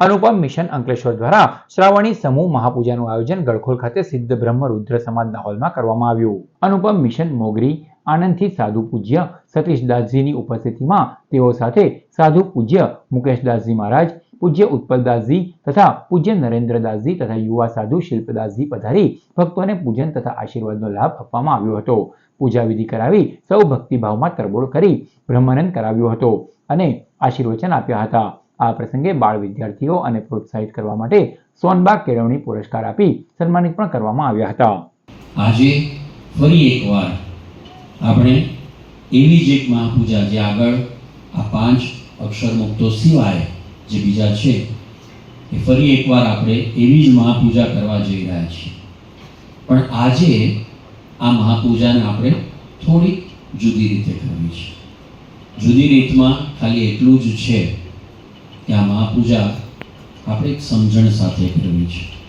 અનુપમ mission Ankleshwar દ્વારા શ્રાવણી સમૂહ મહાપૂજાનું આયોજન ગળખોલ ખાતે સિદ્ધ બ્રહ્મ રુદ્ર સમાજના હોલમાં કરવામાં આવ્યું. અનુપમ મિશન મોગરી આનંદથી સાધુ પૂજ્ય સતીશદાસજીની ઉપસ્થિતિમાં તેઓ સાથે સાધુ પૂજ્ય મુકેશદાસજી મહારાજ, પૂજ્ય ઉત્પલદાસજી તથા પૂજ્ય નરેન્દ્રદાસજી તથા યુવા સાધુ શિલ્પદાસજી પધારી ભક્તોને પૂજન તથા આશીર્વાદનો લાભ આપવામાં આવ્યો હતો. પૂજા વિધિ કરાવી સૌ ભક્તિભાવમાં તરબોળ કરી બ્રહ્માનંદ કરાવ્યો હતો અને આશીર્વચન આપ્યા હતા. આ પ્રસંગે બાળ વિદ્યાર્થીઓ અને પ્રોત્સાહિત કરવા માટે સોનબાગ કેળવણી પુરસ્કાર આપી સન્માનિત પણ કરવામાં આવ્યા હતા. આજે ફરી એકવાર આપણે એવી જ એક મહાપૂજા જે આગળ આ પાંચ અક્ષર મુક્તો સિવાય જે બીજા છે, એ ફરી એકવાર આપણે એવી જ મહાપૂજા કરવા જઈ રહ્યા છીએ. પણ આજે આ મહાપૂજાને આપણે થોડીક જુદી રીતે કરવી છે. જુદી રીતમાં ખાલી એટલું જ છે કે આ મહાપૂજા આપણે એક સમજણ સાથે કરવી છે.